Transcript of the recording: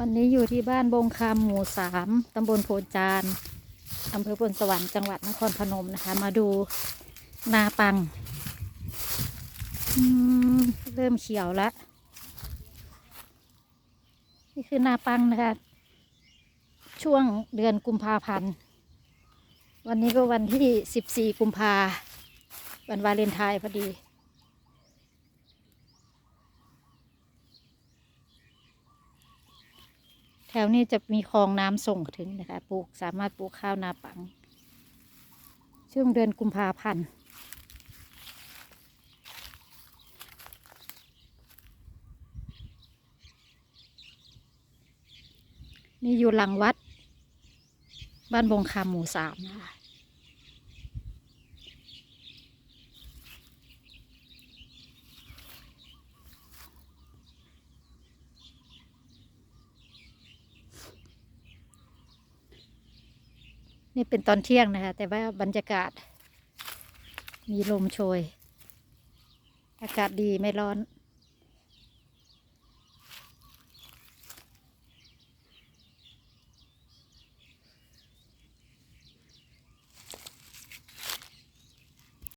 วันนี้อยู่ที่บ้านบงคำหมู่สามตำบลโพจานอำเภอพลสวรรค์จังหวัดนครพนมนะคะ มาดูนาปังเริ่มเขียวแล้วนี่คือนาปังนะคะ ช่วงเดือนกุมภาพันธ์ วันนี้ก็วันที่สิบสี่กุมภาวันวาเลนไทน์พอดี ถวนี้จะมีคลองน้ำส่งถึงนะคะ ปลูกสามารถปลูกข้าวนาปัง ช่วงเดือนกุมภาพันธ์นี่อยู่หลังวัด บ้านบงคำหมู่สามนะคะ นี่เป็นตอนเที่ยงนะคะ แต่ว่าบรรยากาศ มีลมโชย อากาศดีไม่ร้อน